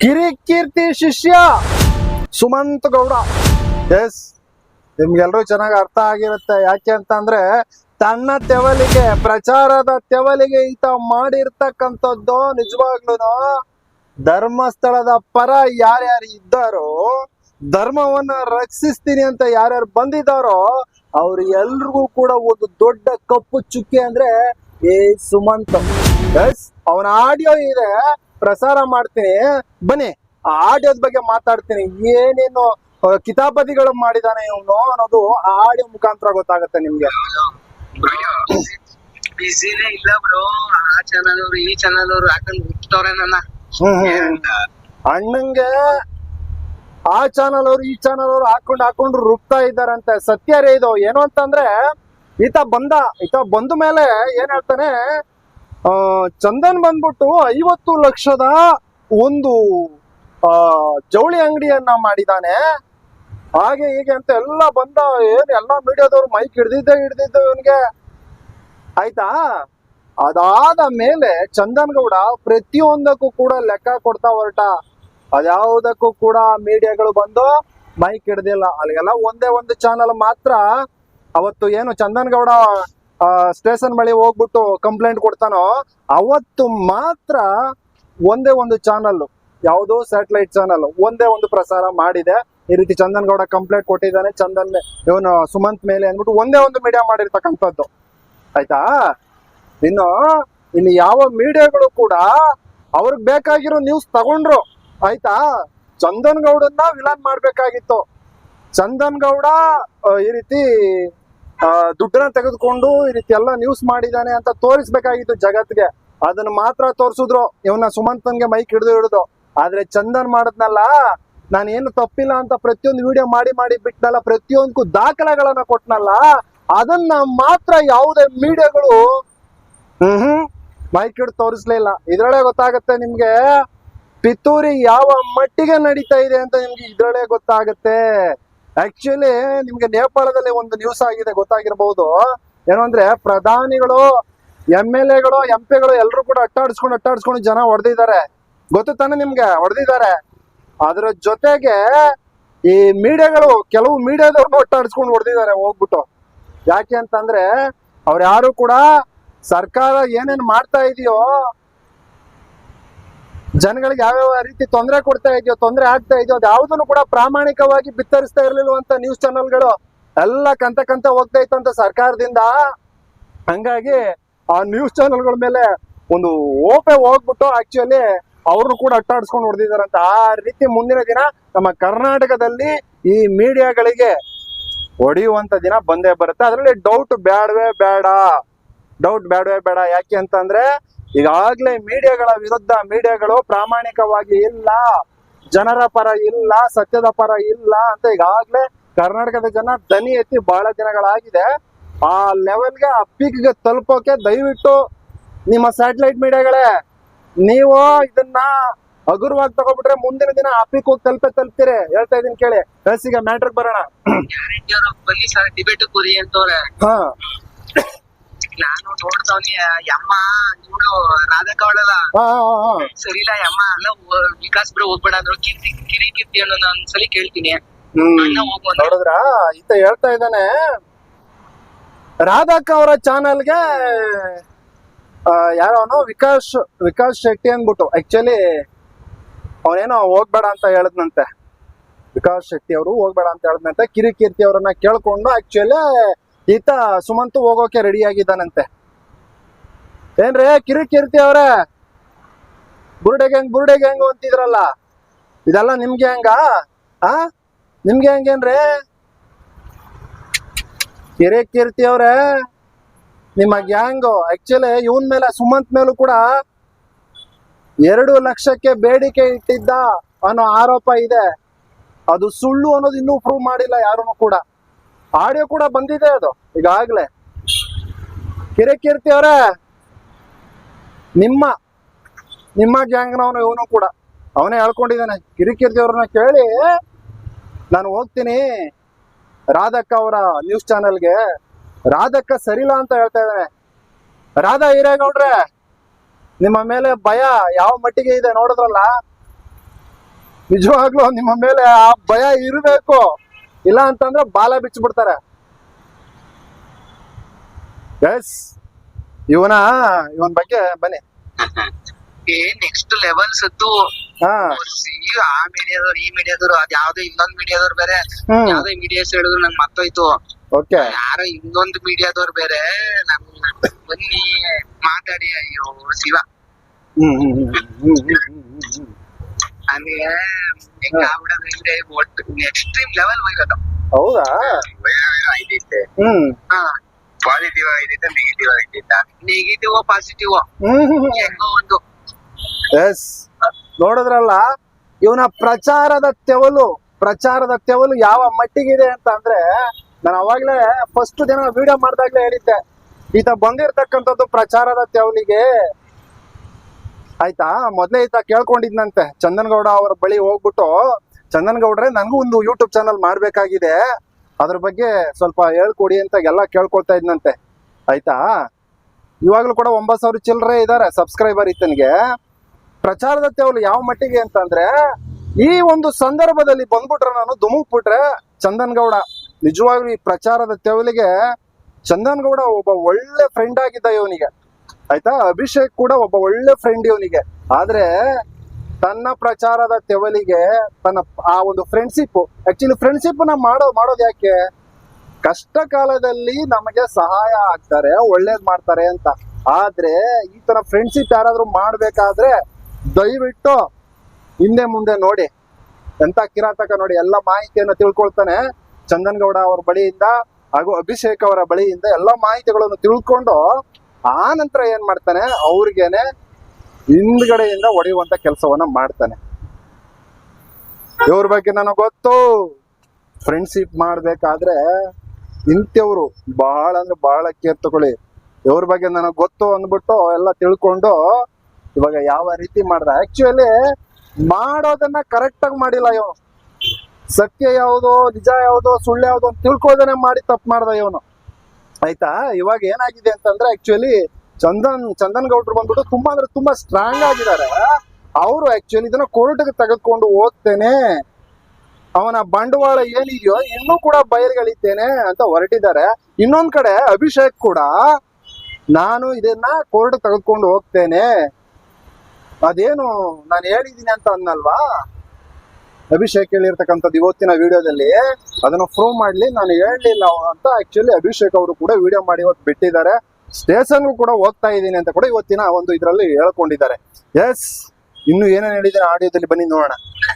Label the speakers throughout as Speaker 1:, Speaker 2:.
Speaker 1: ಕಿರಿಕೀರ್ತಿ ಶಿಷ್ಯ ಸುಮಂತ್ ಗೌಡ. ಎಸ್ ನಿಮ್ಗೆಲ್ರೂ ಚೆನ್ನಾಗಿ ಅರ್ಥ ಆಗಿರುತ್ತೆ. ಯಾಕೆ ಅಂತಂದ್ರೆ, ತನ್ನ ತೆವಲಿಗೆ, ಪ್ರಚಾರದ ತೆವಲಿಗೆ ಈತ ಮಾಡಿರ್ತಕ್ಕಂಥದ್ದು ನಿಜವಾಗ್ಲೂ ಧರ್ಮಸ್ಥಳದ ಪರ ಯಾರ್ಯಾರು ಇದ್ದಾರೋ, ಧರ್ಮವನ್ನ ರಕ್ಷಿಸ್ತೀನಿ ಅಂತ ಯಾರ್ಯಾರು ಬಂದಿದ್ದಾರೋ, ಅವ್ರು ಎಲ್ರಿಗೂ ಕೂಡ ಒಂದು ದೊಡ್ಡ ಕಪ್ಪು ಚುಕ್ಕೆ ಅಂದ್ರೆ ಏ ಸುಮಂತ್. ಎಸ್ ಅವನ ಆಡಿಯೋ ಇದೆ. ಪ್ರಸಾರ ಮಾಡ್ತೀನಿ. ಬನ್ನಿ ಆ ಆಡಿಯೋದ ಬಗ್ಗೆ ಮಾತಾಡ್ತೀನಿ. ಏನೇನು ಕಿತಾಬದಿಗಳು ಕಿತಾಪತಿಗಳು ಮಾಡಿದಾನೆ ಇವನು ಅನ್ನೋದು ಆ ಆಡಿಯೋ ಮುಖಾಂತರ ಗೊತ್ತಾಗುತ್ತೆ ನಿಮ್ಗೆ.
Speaker 2: ಬಿಸಿನೇ ಇಲ್ಲ ಬ್ರೋ ಆ ಚಾನಲ್ ಅವ್ರು ಈ ಚಾನಲ್ ಅವ್ರು ಹಾಕೊಂಡ್ ಹುಟ್ಟವ್ರೆ ನನ್ನ.
Speaker 1: ಅಣ್ಣಂಗೆ ಆ ಚಾನಲ್ ಅವ್ರು ಈ ಚಾನಲ್ ಅವ್ರು ಹಾಕೊಂಡು ಹಾಕೊಂಡ್ರು ರುಬ್ತಾ ಇದ್ದಾರಂತೆ. ಸತ್ಯ ರೇ ಇದು. ಏನು ಅಂತಂದ್ರೆ ಈತ ಬಂದ ಈತ ಬಂದ ಮೇಲೆ ಏನ್ ಹೇಳ್ತಾನೆ ಚಂದನ್ ಬಂದ್ಬಿಟ್ಟು ಐವತ್ತು ಲಕ್ಷದ ಒಂದು, ಆ, ಜವಳಿ ಅಂಗಡಿಯನ್ನ ಮಾಡಿದಾನೆ. ಹಾಗೆ ಹೀಗೆ ಅಂತ ಎಲ್ಲ ಬಂದ ಏನ್ ಎಲ್ಲಾ ಮೀಡಿಯಾದವ್ರು ಮೈಕ್ ಹಿಡ್ದಿದ್ದೆ ಹಿಡ್ದಿದ್ದು ಇವನ್ಗೆ. ಆಯ್ತಾ? ಅದಾದ ಮೇಲೆ ಚಂದನ್ ಗೌಡ ಪ್ರತಿಯೊಂದಕ್ಕೂ ಕೂಡ ಲೆಕ್ಕ ಕೊಡ್ತಾ ಹೊರಟ. ಅದ್ಯಾವುದಕ್ಕೂ ಕೂಡ ಮೀಡಿಯಾಗಳು ಬಂದು ಮೈಕ್ ಹಿಡ್ದಿಲ್ಲ. ಅಲ್ಲಿಗೆಲ್ಲ ಒಂದೇ ಒಂದು ಚಾನಲ್ ಮಾತ್ರ. ಅವತ್ತು ಏನು ಚಂದನ್ ಗೌಡ ಸ್ಟೇಷನ್ ಬಳಿ ಹೋಗ್ಬಿಟ್ಟು ಕಂಪ್ಲೇಂಟ್ ಕೊಡ್ತಾನೋ, ಅವತ್ತು ಮಾತ್ರ ಒಂದೇ ಒಂದು ಚಾನಲ್ ಯಾವುದೋ ಸ್ಯಾಟಲೈಟ್ ಚಾನಲ್ ಒಂದೇ ಒಂದು ಪ್ರಸಾರ ಮಾಡಿದೆ. ಈ ರೀತಿ ಚಂದನ್ ಗೌಡ ಕಂಪ್ಲೇಂಟ್ ಕೊಟ್ಟಿದ್ದಾನೆ, ಚಂದನ್ ಇವನು ಸುಮಂತ್ ಮೇಲೆ ಅಂದ್ಬಿಟ್ಟು ಒಂದೇ ಒಂದು ಮೀಡಿಯಾ ಮಾಡಿರ್ತಕ್ಕಂಥದ್ದು. ಆಯ್ತಾ? ಇನ್ನು ಇನ್ನು ಯಾವ ಮೀಡಿಯಾಗಳು ಕೂಡ ಅವ್ರಿಗೆ ಬೇಕಾಗಿರೋ ನ್ಯೂಸ್ ತಗೊಂಡ್ರು. ಆಯ್ತಾ? ಚಂದನ್ ಗೌಡನ್ನ ವಿಲನ್ ಮಾಡ್ಬೇಕಾಗಿತ್ತು. ಚಂದನ್ ಗೌಡ ಈ ರೀತಿ ದುಡ್ಡನ್ನ ತೆಗೆದುಕೊಂಡು ಈ ರೀತಿ ಎಲ್ಲ ನ್ಯೂಸ್ ಮಾಡಿದಾನೆ ಅಂತ ತೋರಿಸ್ಬೇಕಾಗಿತ್ತು ಜಗತ್ಗೆ ಅದನ್ನ ಮಾತ್ರ ತೋರಿಸಿದ್ರು. ಇವನ್ನ ಸುಮಂತನ್ಗೆ ಮೈಕ್ ಹಿಡಿದು ಹಿಡಿದು. ಆದ್ರೆ ಚಂದನ್ ಮಾಡದ್ನಲ್ಲ ನಾನು ಏನು ತಪ್ಪಿಲ್ಲ ಅಂತ ಪ್ರತಿಯೊಂದು ವಿಡಿಯೋ ಮಾಡಿ ಮಾಡಿ ಬಿಟ್ನಲ್ಲ ಪ್ರತಿಯೊಂದಕ್ಕೂ ದಾಖಲೆಗಳನ್ನ ಕೊಟ್ನಲ್ಲ, ಅದನ್ನ ಮಾತ್ರ ಯಾವುದೇ ಮೀಡಿಯಾಗಳು, ಹ್ಮ್ ಹ್ಮ್ ಮೈಕ್ ಹಿಡಿದು ತೋರಿಸ್ಲಿಲ್ಲ ಇದ್ರೊಳಗೆ ಗೊತ್ತಾಗತ್ತೆ ನಿಮ್ಗೆ, ಪಿತೂರಿ ಯಾವ ಮಟ್ಟಿಗೆ ನಡೀತಾ ಇದೆ ಅಂತ ನಿಮ್ಗೆ ಇದ್ರೊಳಗೆ ಗೊತ್ತಾಗತ್ತೆ. ಆಕ್ಚುಲಿ ನಿಮ್ಗೆ ನೇಪಾಳದಲ್ಲಿ ಒಂದು ನ್ಯೂಸ್ ಆಗಿದೆ ಗೊತ್ತಾಗಿರ್ಬಹುದು ಏನು ಅಂದ್ರೆ ಪ್ರಧಾನಿಗಳು ಎಂ ಎಲ್ ಎಗಳು ಎಂ ಪಿಗಳು ಎಲ್ಲರೂ ಕೂಡ ಅಟ್ಟಾಡಿಸ್ಕೊಂಡು ಅಟ್ಟಾಡಿಸ್ಕೊಂಡು ಜನ ಹೊಡೆದಿದ್ದಾರೆ. ಗೊತ್ತು ತಾನೆ ನಿಮ್ಗೆ? ಹೊಡೆದಿದ್ದಾರೆ. ಅದರ ಜೊತೆಗೆ ಈ ಮೀಡಿಯಾಗಳು, ಕೆಲವು ಮೀಡಿಯಾದವ್ರನ್ನ ಒಟ್ಟಾಡಿಸ್ಕೊಂಡು ಹೊಡೆದಿದ್ದಾರೆ ಹೋಗ್ಬಿಟ್ಟು. ಯಾಕೆ ಅಂತಂದ್ರೆ ಅವ್ರ ಯಾರು ಕೂಡ ಸರ್ಕಾರ ಏನೇನ್ ಮಾಡ್ತಾ ಇದೆಯೋ ಜನಗಳಿಗೆ ಯಾವ್ಯಾವ ರೀತಿ ತೊಂದರೆ ಕೊಡ್ತಾ ಇದೆಯೋ, ತೊಂದರೆ ಆಗ್ತಾ ಇದೆಯೋ, ಅದು ಯಾವುದನ್ನು ಕೂಡ ಪ್ರಾಮಾಣಿಕವಾಗಿ ಬಿತ್ತರಿಸ್ತಾ ಇರ್ಲಿಲ್ವಂತ ನ್ಯೂಸ್ ಚಾನೆಲ್ಗಳು ಎಲ್ಲ ಕಂತ ಕಂತ ಹೋಗ್ತಾ ಅಂತ ಸರ್ಕಾರದಿಂದ. ಹಂಗಾಗಿ ಆ ನ್ಯೂಸ್ ಚಾನೆಲ್ಗಳ ಮೇಲೆ ಒಂದು ಓಪೆ ಹೋಗ್ಬಿಟ್ಟು ಆಕ್ಚುಲಿ ಅವ್ರನ್ನು ಕೂಡ ಅಟ್ಟಾಡಿಸ್ಕೊಂಡು ಹೊಡೆದಿದ್ದಾರಂತ ಆ ರೀತಿ ಮುಂದಿನ ದಿನ ನಮ್ಮ ಕರ್ನಾಟಕದಲ್ಲಿ ಈ ಮೀಡಿಯಾಗಳಿಗೆ ಹೊಡೆಯುವಂತ ದಿನ ಬಂದೇ ಬರುತ್ತೆ. ಅದರಲ್ಲಿ ಡೌಟ್ ಬೇಡವೇ ಬೇಡ ಡೌಟ್ ಬೇಡವೇ ಬೇಡ ಯಾಕೆ ಅಂತಂದ್ರೆ ಈಗಾಗ್ಲೇ ಮೀಡಿಯಾಗಳ ವಿರುದ್ಧ ಮೀಡಿಯಾಗಳು ಪ್ರಾಮಾಣಿಕವಾಗಿ ಇಲ್ಲ ಜನರ ಪರ ಇಲ್ಲ ಸತ್ಯದ ಪರ ಇಲ್ಲ ಅಂತ ಈಗಾಗ್ಲೇ ಕರ್ನಾಟಕದ ಜನ ದನಿ ಎತ್ತಿ ಬಹಳ ದಿನಗಳಾಗಿದೆ. ಆ ಲೆವೆಲ್ಗೆ ಆ ಪೀಕ್ಗೆ ತಲುಪೋಕೆ ದಯವಿಟ್ಟು ನಿಮ್ಮ ಸ್ಯಾಟಲೈಟ್ ಮೀಡಿಯಾಗಳೇ ನೀವು ಇದನ್ನ ಹಗುರವಾಗಿ ತಗೊಬಿಟ್ರೆ ಮುಂದಿನ ದಿನ ಆ ಪೀಕ್ ಹೋಗಿ ತಲುಪೇ ತಲುಪ್ತೀರಿ. ಹೇಳ್ತಾ ಇದೀನಿ ಕೇಳಿ. ಈಗ ಮ್ಯಾಟ್ರಿಗೆ ಬರೋಣ.
Speaker 2: ಡಿಬೇಟ್
Speaker 1: ಹಾ.
Speaker 2: ನಾನು ನೋಡ್ತಾವ್ನಿ ಯಮ್ಮ ಇವ್ರು ರಾಧಕ್ಕ ಅವಳಲ್ಲ
Speaker 1: ಹಾ ಹಾ ಹಾ.
Speaker 2: ಸರಿ ಇಲ್ಲ ಯಮ್ಮ ಅಲ್ಲ ವಿಕಾಸ್ ಬ್ರೋ ಹೋಗ್ಬೇಡ ಅಂದ್ರು. ಕೀರ್ತಿ ಕಿರಿ ಕೀರ್ತಿ ನಾನು ಒಂದ್ಸಲಿ ಕೇಳ್ತೀನಿ. ಅಣ್ಣ ಹೋಗು ಅಂತ.
Speaker 1: ನೋಡಿದ್ರ? ಈತ ಹೇಳ್ತಾ ಇದ್ದಾನೆ ರಾಧಕ್ಕ ಅವರ ಚಾನಲ್ಗೆ ಯಾರೋನು ವಿಕಾಸ್ ವಿಕಾಸ್ ಶೆಟ್ಟಿ ಅಂದ್ಬಿಟ್ಟು. ಆಕ್ಚುಲಿ ಅವನೇನೋ ಹೋಗ್ಬೇಡ ಅಂತ ಹೇಳದ್ನಂತೆ. ವಿಕಾಸ್ ಶೆಟ್ಟಿ ಅವರು ಹೋಗ್ಬೇಡ ಅಂತ ಹೇಳದ್ನಂತೆ. ಕಿರಿಕೀರ್ತಿ ಅವರನ್ನ ಕೇಳ್ಕೊಂಡು ಆಕ್ಚುಲಿ ಈತ ಸುಮಂತು ಹೋಗೋಕೆ ರೆಡಿ ಆಗಿದ್ದಾನಂತೆ. ಏನ್ರಿ ಕಿರಿಕೀರ್ತಿ ಅವ್ರೆ. ಬುರುಡೆ ಗ್ಯಾಂಗ್ ಬುರುಡೆ ಗ್ಯಾಂಗ್ ಅಂತಿದ್ರಲ್ಲ. ಇದೆಲ್ಲ ನಿಮ್ಗೆ ಹೆಂಗ? ಆ? ನಿಮ್ಗೆ ಹೆಂಗೇನ್ರಿ? ಕಿರಿ ಕೀರ್ತಿ ಅವ್ರೆ, ನಿಮ್ಮ ಗ್ಯಾಂಗು ಆಕ್ಚುಲಿ ಇವನ್ ಮೇಲೆ, ಸುಮಂತ್ ಮೇಲೂ ಕೂಡ ಎರಡು ಲಕ್ಷಕ್ಕೆ ಬೇಡಿಕೆ ಇಟ್ಟಿದ್ದ ಅನ್ನೋ ಆರೋಪ ಇದೆ. ಅದು ಸುಳ್ಳು ಅನ್ನೋದು ಇನ್ನೂ ಪ್ರೂವ್ ಮಾಡಿಲ್ಲ ಯಾರು ಕೂಡ. ಆಡಿಯೋ ಕೂಡ ಬಂದಿದೆ ಅದು. ಈಗಾಗ್ಲೇ. ಕಿರೆ ಕೀರ್ತಿ ಅವರೇ, ನಿಮ್ಮ ನಿಮ್ಮ ಗ್ಯಾಂಗ್ನವನು ಇವನು ಕೂಡ. ಅವನೇ ಹೇಳ್ಕೊಂಡಿದ್ದಾನೆ. ಕಿರಿಕೀರ್ತಿ ಅವ್ರನ್ನ ಕೇಳಿ, ನಾನು ಹೋಗ್ತೀನಿ. ರಾಧಕ್ಕ ಅವರ ನ್ಯೂಸ್ ಚಾನೆಲ್ಗೆ ರಾಧಕ್ಕ ಸರಿಲ್ಲ ಅಂತ ಹೇಳ್ತಾ ಇದ್ದಾನೆ. ರಾಧಾ ಹಿರೇಗೌಡ್ರೆ, ನಿಮ್ಮ ಮೇಲೆ ಭಯ ಯಾವ ಮಟ್ಟಿಗೆ ಇದೆ ನೋಡಿದ್ರಲ್ಲ? ನಿಜವಾಗ್ಲೂ ನಿಮ್ಮ ಮೇಲೆ ಆ ಭಯ ಇರಬೇಕು. ಇಲ್ಲ ಅಂತಂದ್ರೆ ಬಾಲ ಬಿಚ್ಚಿಬಿಡ್ತಾರೆ. ಎಸ್ ಇವನ ಇವನ್ ಬಗ್ಗೆ ಬನ್ನಿ.
Speaker 2: ನೆಕ್ಸ್ಟ್ ಲೆವೆಲ್ ಸತ್ತು
Speaker 1: ಹಾ.
Speaker 2: ಈ ಆ ಮೀಡಿಯಾದವ್ರು ಈ ಮೀಡಿಯಾದವ್ರು ಅದ್ ಯಾವ್ದೋ ಇನ್ನೊಂದ್ ಮೀಡಿಯಾದವ್ರು ಬೇರೆ. ಯಾವ್ದೋ ಮೀಡಿಯಾಸ್ ಹೇಳಿದ್ರು ನಂಗ್ ಮತ್ತೋಯ್ತು.
Speaker 1: ಓಕೆ
Speaker 2: ಯಾರೋ ಇನ್ನೊಂದ್ ಮೀಡಿಯಾದವ್ರು ಬೇರೆ ನಮ್ ಬನ್ನಿ ಮಾತಾಡಿ ಅಯ್ಯೋ ಶಿವ. ನನಗೆ ಹೆಂಗ್ ಆಗ್ಬಿಡೋದಂದ್ರೆ ಒಟ್ಟು ಎಕ್ಸ್ಟ್ರೀಮ್ ಲೆವೆಲ್ ಹೋಗಿರೋದು.
Speaker 1: ಹೌದಾ?
Speaker 2: ಐದಿತ್ತೆ
Speaker 1: ಹ್ಮ್.
Speaker 2: ಹಾ. ಪಾಸಿಟಿವ್ ಆಗಿದ್ದ ನೆಗೆಟಿವ್ ಆಗಿದ್ದ ನೆಗೆಟಿವ್ ಪಾಸಿಟಿವ್
Speaker 1: ಹ್ಮ್.
Speaker 2: ಹೆಂಗೋ ಒಂದು.
Speaker 1: ಎಸ್. ನೋಡಿದ್ರಲ್ಲ ಇವನ ಪ್ರಚಾರದ ತೆವಲು ಪ್ರಚಾರದ ತೆವಲು ಯಾವ ಮಟ್ಟಿಗಿದೆ ಅಂತ ಅಂದ್ರೆ ನಾನು ಅವಾಗ್ಲೇ ಫಸ್ಟ್ ದಿನ ವಿಡಿಯೋ ಮಾಡ್ದಾಗ್ಲೇ ಹೇಳಿದ್ದೆ. ಈತ ಬಂದಿರ್ತಕ್ಕಂಥದ್ದು ಪ್ರಚಾರದ ತೆವಲಿಗೆ ಆಯ್ತಾ? ಮೊದ್ಲೇ ಈತ ಕೇಳ್ಕೊಂಡಿದ್ನಂತೆ. ಚಂದನ್ ಗೌಡ ಅವರ ಬಳಿ ಹೋಗ್ಬಿಟ್ಟು ಚಂದನ್ ಗೌಡ್ರೆ ನನಗೂ ಒಂದು ಯೂಟ್ಯೂಬ್ ಚಾನಲ್ ಮಾಡ್ಬೇಕಾಗಿದೆ. ಅದ್ರ ಬಗ್ಗೆ ಸ್ವಲ್ಪ ಹೇಳ್ಕೊಡಿ ಅಂತ ಎಲ್ಲ ಕೇಳ್ಕೊಳ್ತಾ ಇದ್ನಂತೆ. ಆಯ್ತಾ? ಇವಾಗ್ಲೂ ಕೂಡ ಒಂಬತ್ತು ಸಾವಿರ ಚಿಲ್ಲರೆ ಇದಾರೆ ಸಬ್ಸ್ಕ್ರೈಬರ್ ಈತನಿಗೆ ಪ್ರಚಾರದ ತೇವಲು ಯಾವ ಮಟ್ಟಿಗೆ ಅಂತಂದ್ರೆ ಈ ಒಂದು ಸಂದರ್ಭದಲ್ಲಿ ಬಂದ್ಬಿಟ್ರೆ ನಾನು ದುಮುಕ್ಬಿಟ್ರೆ ಚಂದನ್ ಗೌಡ ನಿಜವಾಗ್ಲೂ ಈ ಪ್ರಚಾರದ ತೆವಲಿಗೆ ಚಂದನ್ ಗೌಡ ಒಬ್ಬ ಒಳ್ಳೆ ಫ್ರೆಂಡ್ ಆಗಿದ್ದ ಇವನಿಗೆ. ಆಯ್ತಾ? ಅಭಿಷೇಕ್ ಕೂಡ ಒಬ್ಬ ಒಳ್ಳೆ ಫ್ರೆಂಡ್ ಇವನಿಗೆ. ಆದ್ರೆ ತನ್ನ ಪ್ರಚಾರದ ತೆವಲಿಗೆ ತನ್ನ ಆ ಒಂದು ಫ್ರೆಂಡ್ಶಿಪ್ ಆಕ್ಚುಲಿ ಫ್ರೆಂಡ್ಶಿಪ್ನ ಮಾಡೋ, ಮಾಡೋದು ಯಾಕೆ? ಕಷ್ಟ ಕಾಲದಲ್ಲಿ ನಮಗೆ ಸಹಾಯ ಆಗ್ತಾರೆ, ಒಳ್ಳೇದ್ ಮಾಡ್ತಾರೆ ಅಂತ. ಆದ್ರೆ ಈ ತರ ಫ್ರೆಂಡ್ಶಿಪ್ ಯಾರಾದ್ರೂ ಮಾಡ್ಬೇಕಾದ್ರೆ ದಯವಿಟ್ಟು ಹಿಂದೆ ಮುಂದೆ ನೋಡಿ. ಎಂತ ಕಿರಾತಕ ನೋಡಿ, ಎಲ್ಲ ಮಾಹಿತಿಯನ್ನು ತಿಳ್ಕೊಳ್ತಾನೆ ಚಂದನ್ಗೌಡ ಅವ್ರ ಅವರ ಬಳಿಯಿಂದ ಹಾಗೂ ಅಭಿಷೇಕ್ ಅವರ ಬಳಿಯಿಂದ ಎಲ್ಲ ಮಾಹಿತಿಗಳನ್ನು ತಿಳ್ಕೊಂಡು ಆ ನಂತರ ಏನ್ ಮಾಡ್ತಾನೆ? ಅವ್ರಿಗೇನೆ ಹಿಂದ್ಗಡೆಯಿಂದ ಹೊಡೆಯುವಂತ ಕೆಲಸವನ್ನ ಮಾಡ್ತಾನೆ. ಇವ್ರ ಬಗ್ಗೆ ನನಗ್ ಗೊತ್ತು. ಫ್ರೆಂಡ್ಶಿಪ್ ಮಾಡ್ಬೇಕಾದ್ರೆ ಇಂಥವ್ರು ಬಹಳ ಅಂದ್ರೆ ಬಹಳ ಕೇರ್ ತಗೊಳ್ಳಿ. ಇವ್ರ ಬಗ್ಗೆ ನನಗೆ ಗೊತ್ತು ಅಂದ್ಬಿಟ್ಟು ಎಲ್ಲ ತಿಳ್ಕೊಂಡು ಇವಾಗ ಯಾವ ರೀತಿ ಮಾಡ್ದ? ಆಕ್ಚುಲಿ ಮಾಡೋದನ್ನ ಕರೆಕ್ಟ್ ಆಗಿ ಮಾಡಿಲ್ಲ ಇವನು. ಸತ್ಯ ಯಾವುದು, ನಿಜ ಯಾವುದು, ಸುಳ್ಳು ಯಾವುದು ಅಂತ ತಿಳ್ಕೊಳ್ದೇನೆ ಮಾಡಿ ತಪ್ಪು ಮಾಡ್ದ ಇವನು. ಆಯ್ತಾ? ಇವಾಗ ಏನಾಗಿದೆ ಅಂತಂದ್ರೆ ಆಕ್ಚುಲಿ ಚಂದನ್ ಚಂದನ್ ಗೌಡ್ರು ಬಂದ್ಬಿಟ್ಟು ತುಂಬಾ ಅಂದ್ರೆ ತುಂಬಾ ಸ್ಟ್ರಾಂಗ್ ಆಗಿದ್ದಾರೆ. ಅವರು ಆಕ್ಚುಲಿ ಇದನ್ನ ಕೋರ್ಟ್ಗೆ ತೆಗೆದುಕೊಂಡು ಹೋಗ್ತೇನೆ. ಅವನ ಬಂಡವಾಳ ಏನಿದೆಯೋ ಇನ್ನೂ ಕೂಡ ಬಯಲ್ಗಳಿದ್ದೇನೆ ಅಂತ ಹೊರಟಿದ್ದಾರೆ. ಇನ್ನೊಂದ್ ಕಡೆ ಅಭಿಷೇಕ್ ಕೂಡ ನಾನು ಇದನ್ನ ಕೋರ್ಟ್ ತೆಗೆದುಕೊಂಡು ಹೋಗ್ತೇನೆ. ಅದೇನು ನಾನು ಹೇಳಿದೀನಿ ಅಂತ ಅನ್ನಲ್ವಾ? ಅಭಿಷೇಕ್ ಹೇಳಿರ್ತಕ್ಕಂಥದ್ದು ಇವತ್ತಿನ ವಿಡಿಯೋದಲ್ಲಿ ಅದನ್ನು ಪ್ರೂವ್ ಮಾಡ್ಲಿ ನಾನು ಹೇಳಲಿಲ್ಲ ಅಂತ ಆಕ್ಚುಲಿ ಅಭಿಷೇಕ್ ಅವರು ಕೂಡ ವಿಡಿಯೋ ಮಾಡಿ ಇವತ್ತು ಬಿಟ್ಟಿದ್ದಾರೆ. ಸ್ಟೇಷನ್ಗೂ ಕೂಡ ಹೋಗ್ತಾ ಇದ್ದೀನಿ ಅಂತ ಕೂಡ ಇವತ್ತಿನ ಒಂದು ಇದರಲ್ಲಿ ಹೇಳ್ಕೊಂಡಿದ್ದಾರೆ. ಎಸ್ ಇನ್ನು ಏನೇನು ಹೇಳಿದ್ರೆ ಆಡಿಯೋದಲ್ಲಿ ಬನ್ನಿ ನೋಡೋಣ.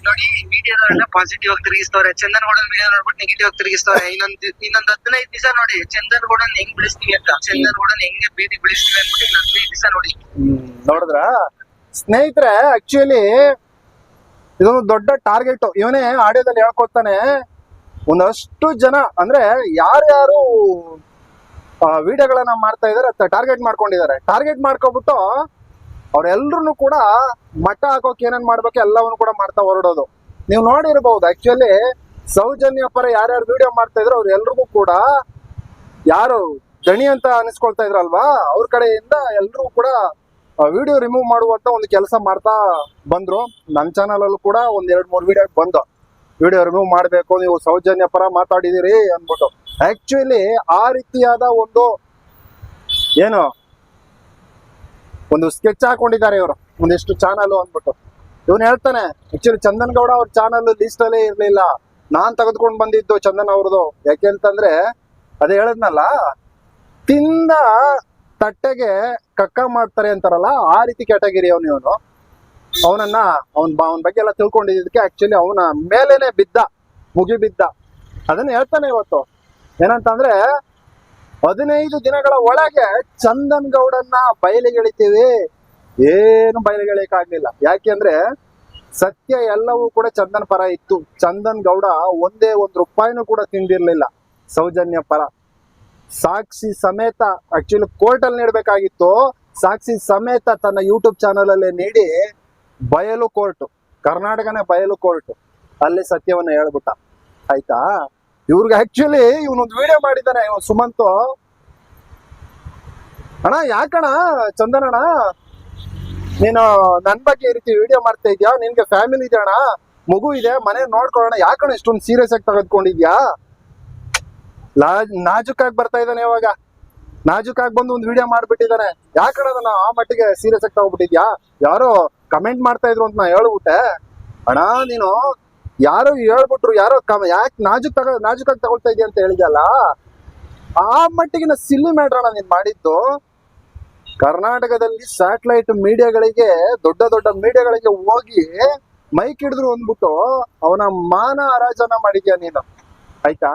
Speaker 2: ನೋಡಿ ಮೀಡಿಯಾದವ್ರೆಲ್ಲ ಪಾಸಿಟಿವ್ ಆಗಿ ತಿರುಗಿಸ್ತಾರೆ ಚಂದನ್ ಗೌಡನ್ ಮೀಡಿಯಾ ನೋಡ್ಬಿಟ್ಟು ನೆಗೆಟಿವ್ ಆಗಿ ತಿರುಗಿಸ್ತಾರೆ ಇನ್ನೊಂದು ಇನ್ನೊಂದ್ ಹದಿನೈದು ದಿವಸ ನೋಡಿ ಚಂದನ್ ಗೌಡನ್ ಹೆಂಗ್ ಬಿಡಿಸ್ತೀವಿ ಅಂತ. ಚಂದನ್ ಗೌಡನ್ ಹೆಂಗೆ ಬೀದಿ ಬಿಡಿಸ್ತೀವಿ ಅಂದ್ಬಿಟ್ಟು ಇನ್ನೊಂದ್ ಹದಿನೈದು ದಿವಸ ನೋಡಿ.
Speaker 1: ನೋಡಿದ್ರ? ಸ್ನೇಹಿತರೆ ಆಕ್ಚುಲಿ ಇದೊಂದು ದೊಡ್ಡ ಟಾರ್ಗೆಟ್. ಇವನೇ ಆಡಿಯೋದಲ್ಲಿ ಹೇಳ್ಕೊಡ್ತಾನೆ, ಒಂದಷ್ಟು ಜನ, ಅಂದ್ರೆ ಯಾರ್ಯಾರು ವಿಡಿಯೋಗಳನ್ನ ಮಾಡ್ತಾ ಇದಾರೆ ಟಾರ್ಗೆಟ್ ಮಾಡ್ಕೊಂಡಿದ್ದಾರೆ. ಟಾರ್ಗೆಟ್ ಮಾಡ್ಕೊಬಿಟ್ಟು ಅವ್ರೆಲ್ರು ಕೂಡ ಮಟ್ಟ ಹಾಕೋಕೆ ಏನೇನ್ ಮಾಡ್ಬೇಕು ಎಲ್ಲವನ್ನು ಕೂಡ ಮಾಡ್ತಾ ಹೊರಡೋದು. ನೀವು ನೋಡಿರ್ಬಹುದು ಆಕ್ಚುಲಿ ಸೌಜನ್ಯ ಪರ ಯಾರ್ಯಾರು ವಿಡಿಯೋ ಮಾಡ್ತಾ ಇದ್ರು ಅವ್ರು ಎಲ್ರಿಗೂ ಕೂಡ ಯಾರು ಗಣಿ ಅಂತ ಅನಿಸ್ಕೊಳ್ತಾ ಇದ್ರಲ್ವಾ, ಅವ್ರ ಕಡೆಯಿಂದ ಎಲ್ರಿಗೂ ಕೂಡ ವಿಡಿಯೋ ರಿಮೂವ್ ಮಾಡುವಂತ ಒಂದು ಕೆಲಸ ಮಾಡ್ತಾ ಬಂದ್ರು. ನನ್ನ ಚಾನಲ್ ಅಲ್ಲೂ ಕೂಡ ಒಂದ್ ಎರಡ್ ಮೂರು ವಿಡಿಯೋ ಬಂದು. ವಿಡಿಯೋ ರಿಮೂವ್ ಮಾಡಬೇಕು, ನೀವು ಸೌಜನ್ಯ ಪರ ಮಾತಾಡಿದಿರಿ ಅಂದ್ಬಿಟ್ಟು. ಆಕ್ಚುಲಿ ಆ ರೀತಿಯಾದ ಒಂದು ಏನು, ಒಂದು ಸ್ಕೆಚ್ ಹಾಕೊಂಡಿದ್ದಾರೆ ಇವರು. ಒಂದಿಷ್ಟು ಚಾನಲ್ ಅಂದ್ಬಿಟ್ಟು. ಇವನು ಹೇಳ್ತಾನೆ ಆಕ್ಚುಲಿ ಚಂದನ್ ಗೌಡ ಅವ್ರ ಚಾನಲ್ ಲಿಸ್ಟ್ ಅಲ್ಲೇ ಇರ್ಲಿಲ್ಲ. ನಾನ್ ತೆಗೆದುಕೊಂಡು ಬಂದಿದ್ದು ಚಂದನ್ ಅವ್ರದ್ದು ಯಾಕೆ ಅಂತಂದ್ರೆ, ಅದೇ ಹೇಳದ್ನಲ್ಲ, ತಿಂದ ತಟ್ಟೆಗೆ ಕಕ್ಕ ಮಾಡ್ತಾರೆ ಅಂತಾರಲ್ಲ, ಆ ರೀತಿ ಕ್ಯಾಟಗರಿ ಅವನು ಇವನು. ಅವನನ್ನ ಅವನ್ ಅವನ ಬಗ್ಗೆ ಎಲ್ಲ ತಿಳ್ಕೊಂಡಿದ್ದಕ್ಕೆ ಆಕ್ಚುಲಿ ಅವನ ಮೇಲೇನೆ ಬಿದ್ದ, ಮುಗಿ ಬಿದ್ದ. ಅದನ್ನ ಹೇಳ್ತಾನೆ ಇವತ್ತು. ಏನಂತಂದ್ರೆ, ಹದಿನೈದು ದಿನಗಳ ಒಳಗೆ ಚಂದನ್ ಗೌಡನ್ನ ಬಯಲಿಗೆಳಿತೀವಿ. ಏನು ಬಯಲಿಗೆಳಿಯಕ್ಕಾಗ್ಲಿಲ್ಲ ಯಾಕೆಂದ್ರೆ ಸತ್ಯ ಎಲ್ಲವೂ ಕೂಡ ಚಂದನ್ ಪರ ಇತ್ತು. ಚಂದನ್ ಗೌಡ ಒಂದೇ ಒಂದು ರೂಪಾಯಿನೂ ಕೂಡ ತಿಂದಿರ್ಲಿಲ್ಲ. ಸೌಜನ್ಯ ಪರ. ಸಾಕ್ಷಿ ಸಮೇತ ಆಕ್ಚುಲಿ ಕೋರ್ಟ್ ಅಲ್ಲಿ ನೀಡಬೇಕಾಗಿತ್ತು. ಸಾಕ್ಷಿ ಸಮೇತ ತನ್ನ ಯೂಟ್ಯೂಬ್ ಚಾನಲ್ ಅಲ್ಲಿ ನೀಡಿ ಬಯಲು ಕೋರ್ಟ್ ಕರ್ನಾಟಕನೇ ಬಯಲು ಕೋರ್ಟ್ ಅಲ್ಲಿ ಸತ್ಯವನ್ನ ಹೇಳ್ಬಿಟ್ಟ. ಆಯ್ತಾ? ಇವ್ರಿಗೆ ಆಕ್ಚುಲಿ ಇವನೊಂದು ವಿಡಿಯೋ ಮಾಡಿದ್ದಾನೆ ಇವ ಸುಮಂತ್. ಅಣ್ಣ, ಯಾಕಣ್ಣ, ಚಂದನಣ್ಣ? ನೀನು ನನ್ ಬಗ್ಗೆ ಈ ರೀತಿ ವಿಡಿಯೋ ಮಾಡ್ತಾ ಇದ್ಯಾ? ನಿನ್ಗೆ ಫ್ಯಾಮಿಲಿ ಇದೆ ಅಣ್ಣ ಮಗು ಇದೆ, ಮನೆ ನೋಡ್ಕೊಳ್ಳೋಣ. ಯಾಕಣ ಇಷ್ಟೊಂದು ಸೀರಿಯಸ್ ಆಗಿ ತೆಗೆದುಕೊಂಡಿದ್ಯಾ? ಲಾ ನಾಜುಕಾಗಿ ಬರ್ತಾ ಇದ್ದಾನೆ ಇವಾಗ. ನಾಜುಕಾಗಿ ಬಂದು ಒಂದು ವಿಡಿಯೋ ಮಾಡ್ಬಿಟ್ಟಿದ್ದಾನೆ. ಯಾಕೆ ಅದನ್ನ ಆ ಮಟ್ಟಿಗೆ ಸೀರಿಯಸ್ ಆಗಿ ತಗೊಬಿಟ್ಟಿದ್ಯಾ ಯಾರೋ ಕಮೆಂಟ್ ಮಾಡ್ತಾ ಇದ್ರು ಅಂತ ನಾ ಹೇಳ್ಬಿಟ್ಟೆ. ಅಣ್ಣ, ನೀನು ಯಾರೋ ಹೇಳ್ಬಿಟ್ರು, ಯಾರೋ ಯಾಕೆ ನಾಜುಕ್ ತಗ, ನಾಜುಕಾಗಿ ತಗೊಳ್ತಾ ಇದ್ಯಾ ಅಂತ ಹೇಳಿದ್ಯಲ್ಲ? ಆ ಮಟ್ಟಿಗಿನ ಸಿಲ್ಲು ಮಾಡ್ರಣ ನೀನ್ ಮಾಡಿದ್ದು. ಕರ್ನಾಟಕದಲ್ಲಿ ಸ್ಯಾಟಲೈಟ್ ಮೀಡಿಯಾಗಳಿಗೆ ದೊಡ್ಡ ದೊಡ್ಡ ಮೀಡಿಯಾಗಳಿಗೆ ಹೋಗಿ ಮೈಕ್ ಹಿಡಿದ್ರು ಅಂದ್ಬಿಟ್ಟು ಅವನ ಮಾನ ಅರಾಜನ ಮಾಡಿದ್ಯಾ ನೀನು? ಆಯ್ತಾ?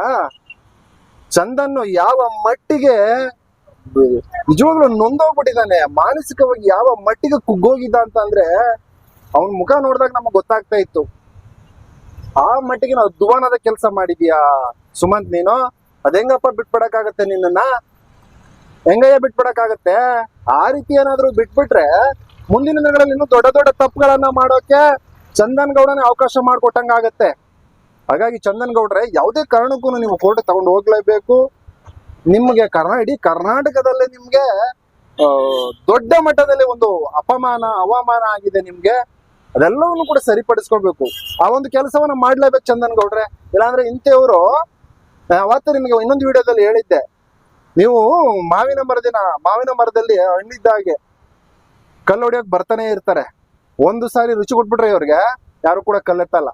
Speaker 1: ಚಂದನ್ನು ಯಾವ ಮಟ್ಟಿಗೆ ನಿಜವಾಗ್ಲೂ ನೊಂದೋಗ್ಬಿಟ್ಟಿದ್ದಾನೆ. ಮಾನಸಿಕವಾಗಿ ಯಾವ ಮಟ್ಟಿಗೆ ಕುಗ್ಗೋಗಿದ್ದ ಅಂತ ಅಂದ್ರೆ ಅವನ ಮುಖ ನೋಡಿದಾಗ ನಮಗ್ ಗೊತ್ತಾಗ್ತಾ ಇತ್ತು. ಆ ಮಟ್ಟಿಗೆ ನಾವು ದುವಾನದ ಕೆಲಸ ಮಾಡಿದ್ಯಾ? ಸುಮಂತ್, ನೀನು? ಅದೆಂಗಪ್ಪ ಬಿಟ್ಬಿಡಕ್ಕಾಗತ್ತೆ ನಿನ್ನನ್ನ? ಹೆಂಗಯ್ಯ ಬಿಟ್ಬಿಡಕ್ಕಾಗತ್ತೆ? ಆ ರೀತಿ ಏನಾದ್ರೂ ಬಿಟ್ಬಿಟ್ರೆ ಮುಂದಿನ ದಿನಗಳಲ್ಲಿ ಇನ್ನೂ ದೊಡ್ಡ ದೊಡ್ಡ ತಪ್ಪುಗಳನ್ನ ಮಾಡೋಕೆ ಚಂದನ್ ಗೌಡನೇ ಅವಕಾಶ ಮಾಡಿಕೊಟ್ಟಂಗಾಗತ್ತೆ. ಹಾಗಾಗಿ ಚಂದನ್ ಗೌಡ್ರೆ ಯಾವುದೇ ಕಾರಣಕ್ಕೂ ನೀವು ಕೋರ್ಟ್ ತಗೊಂಡು ಹೋಗ್ಲೇಬೇಕು. ನಿಮ್ಗೆ ಕರ್ನಾ, ಇಡೀ ಕರ್ನಾಟಕದಲ್ಲೇ ನಿಮ್ಗೆ ದೊಡ್ಡ ಮಟ್ಟದಲ್ಲಿ ಒಂದು ಅಪಮಾನ, ಅವಮಾನ ಆಗಿದೆ ನಿಮ್ಗೆ. ಅದೆಲ್ಲವನ್ನು ಕೂಡ ಸರಿಪಡಿಸ್ಕೊಳ್ಬೇಕು. ಆ ಒಂದು ಕೆಲಸವನ್ನ ಮಾಡ್ಲೇಬೇಕು ಚಂದನ್ ಗೌಡ್ರೆ ಇಲ್ಲಾಂದ್ರೆ ಇಂಥವ್ರು ಅವತ್ತು ನಿಮಗೆ ಇನ್ನೊಂದು ವಿಡಿಯೋದಲ್ಲಿ ಹೇಳಿದ್ದೆ. ನೀವು ಮಾವಿನ ಮರದಿನ, ಮಾವಿನ ಮರದಲ್ಲಿ ಹಣ್ಣಿದ್ದಾಗೆ ಕಲ್ಲು ಹೊಡಿಯೋಕೆ ಬರ್ತಾನೆ ಇರ್ತಾರೆ. ಒಂದು ಸಾರಿ ರುಚಿ ಕೊಟ್ಬಿಟ್ರೆ ಇವ್ರಿಗೆ, ಯಾರು ಕೂಡ ಕಲ್ಲೆತ್ತಲ್ಲ.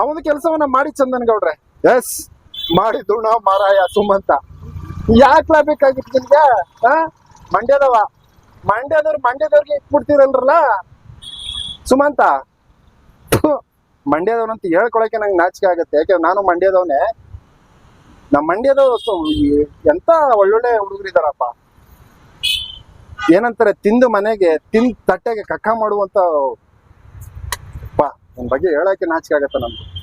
Speaker 1: ಆ ಒಂದು ಕೆಲಸವನ್ನ ಮಾಡಿ ಚಂದನ್ ಗೌಡ್ರೆ ಎಸ್ ಮಾಡಿದ್ರು ನಾವು ಮಾರಾಯ, ಸುಮಂತ. ಯಾಕೆ ಬೇಕಾಗಿತ್ತು ನಿಮ್ಗೆ? ಮಂಡ್ಯದವ. ಮಂಡ್ಯದವ್ರು ಮಂಡ್ಯದವ್ರಿಗೆ ಇಟ್ಬಿಡ್ತೀರಲ್ರಲ್ಲ? ಸುಮಂತ. ಮಂಡ್ಯದವ್ರಂತ ಹೇಳ್ಕೊಳಕ್ಕೆ ನಂಗೆ ನಾಚಿಕೆ ಆಗುತ್ತೆ. ಯಾಕೆ, ನಾನು ಮಂಡ್ಯದವನೇ. ನಮ್ಮ ಮಂಡ್ಯದವ್ರು ಸು- ಎಂತ ಒಳ್ಳೊಳ್ಳೆ ಹುಡುಗರಿದಾರಪ್ಪ ಏನಂತಾರೆ, ತಿಂದು ಮನೆಗೆ, ತಿಂದ್ ತಟ್ಟೆಗೆ ಕಕ್ಕ ಮಾಡುವಂತ ಪಾ ನಿನ್ ಬಗ್ಗೆ ಹೇಳಕ್ಕೆ ನಾಚಿಕೆ ಆಗುತ್ತೆ ನಮ್ಗೆ.